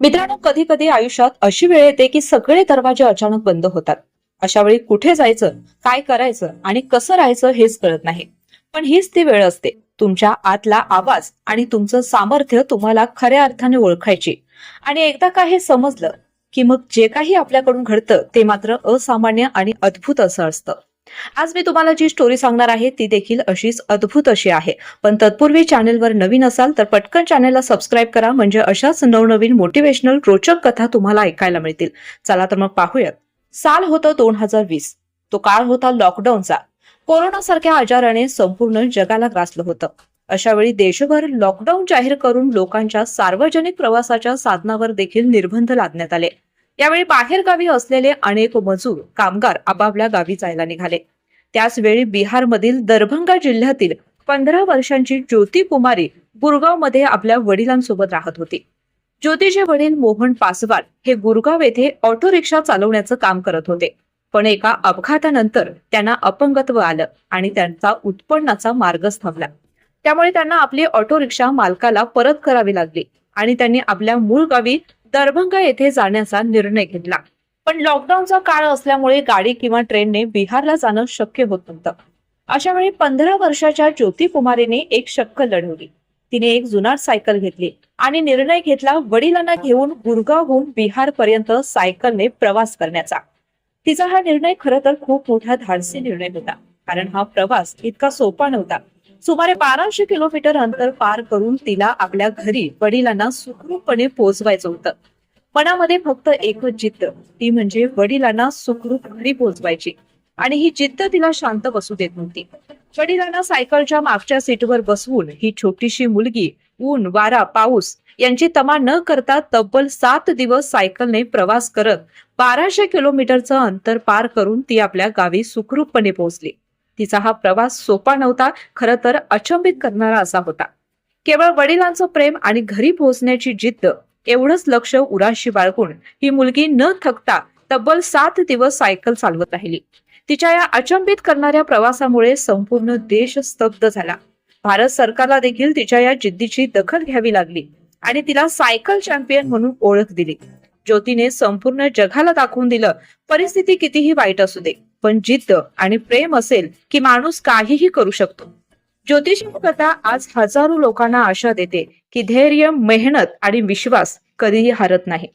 मित्रांनो कधी कधी आयुष्यात अशी वेळ येते की सगळे दरवाजे अचानक बंद होतात. अशा वेळी कुठे जायचं काय करायचं आणि कसं राहायचं हेच कळत नाही. पण हीच ती वेळ असते. तुमच्या आतला आवाज आणि तुमचं सामर्थ्य तुम्हाला खऱ्या अर्थाने ओळखायची. आणि एकदा का हे समजलं की मग जे काही आपल्याकडून घडतं ते मात्र असामान्य आणि अद्भुत असं असतं. आज मी तुम्हाला जी स्टोरी सांगणार आहे ती देखील अशीच अद्भुत अशी आहे. पण तत्पूर्वी चॅनेलवर नवीन असाल तर पटकन चॅनेलला सबस्क्राईब करा. म्हणजे अशाच नवनवीन मोटिवेशनल रोचक कथा तुम्हाला ऐकायला मिळतील. चला तर मग पाहूयात. साल होतं दोन हजार वीस. तो काळ होता लॉकडाऊनचा कोरोना सारख्या आजाराने संपूर्ण जगाला ग्रासलं होतं. अशा वेळी देशभर लॉकडाऊन जाहीर करून लोकांच्या सार्वजनिक प्रवासाच्या साधनावर देखील निर्बंध लादण्यात आले. यावेळी बाहेर गावी असलेले अनेक मजूर कामगार आपापल्या गावी जायला निघाले. त्याचवेळी बिहारमधील दरभंगा जिल्ह्यातील पंधरा वर्षांची ज्योती कुमारी गुरगावमध्ये आपल्या वडिलांसोबत राहत होती. ज्योतीचे वडील मोहन पासवान हे गुरगाव येथे ऑटो रिक्षा चालवण्याचं काम करत होते. पण एका अपघातानंतर त्यांना अपंगत्व आलं आणि त्यांचा उत्पन्नाचा मार्गच थांबला त्यामुळे त्यांना आपली ऑटो रिक्षा मालकाला परत करावी लागली आणि त्यांनी आपल्या मूळ गावी दरभंगा येथे जाण्याचा निर्णय घेतला. पण लॉकडाऊनचा काळ असल्यामुळे गाडी किंवा ट्रेनने बिहारला जाणं शक्य होत नव्हतं. अशा वेळी पंधरा वर्षाच्या ज्योती कुमारीने एक शक्क लढवली. तिने एक जुनाट सायकल घेतली आणि निर्णय घेतला वडिलांना घेऊन गुरगावहून बिहार पर्यंत सायकलने प्रवास करण्याचा. तिचा हा निर्णय खर तर खूप मोठा धाडसी निर्णय होता. कारण हा प्रवास इतका सोपा नव्हता. सुमारे बाराशे किलोमीटर अंतर पार करून तिला आपल्या घरी वडिलांना सुखरूपपणे पोहोचवायचं होतं. मनामध्ये फक्त एकच जिद्द ती म्हणजे वडिलांना सुखरूप घरी पोहोचवायची. आणि ही जिद्द तिला शांत बसू देत नव्हती. वडिलांना सायकलच्या मागच्या सीटवर बसवून ही छोटीशी मुलगी ऊन वारा पाऊस यांची तमा न करता तब्बल सात दिवस सायकलने प्रवास करत बाराशे किलोमीटरचं अंतर पार करून ती आपल्या गावी सुखरूपपणे पोहोचली. तिचा हा प्रवास सोपा नव्हता खरं तर अचंबित करणारा असा होता. केवळ वडिलांचं प्रेम आणि घरी पोहोचण्याची जिद्द एवढंच लक्ष उराशी बाळगून ही मुलगी न थकता तब्बल सात दिवस सायकल चालवत राहिली. तिच्या या अचंबित करणाऱ्या प्रवासामुळे संपूर्ण देश स्तब्ध झाला. भारत सरकारला देखील तिच्या या जिद्दीची दखल घ्यावी लागली आणि तिला सायकल चॅम्पियन म्हणून ओळख दिली. ज्योतीने संपूर्ण जगाला दाखवून दिलं परिस्थिती कितीही वाईट असू दे. पण जिद्द आणि प्रेम असेल की माणूस काहीही करू शकतो. ज्योतिषी कथा आज हजारो लोकांना आशा देते की धैर्य मेहनत आणि विश्वास कधीही हरत नाही.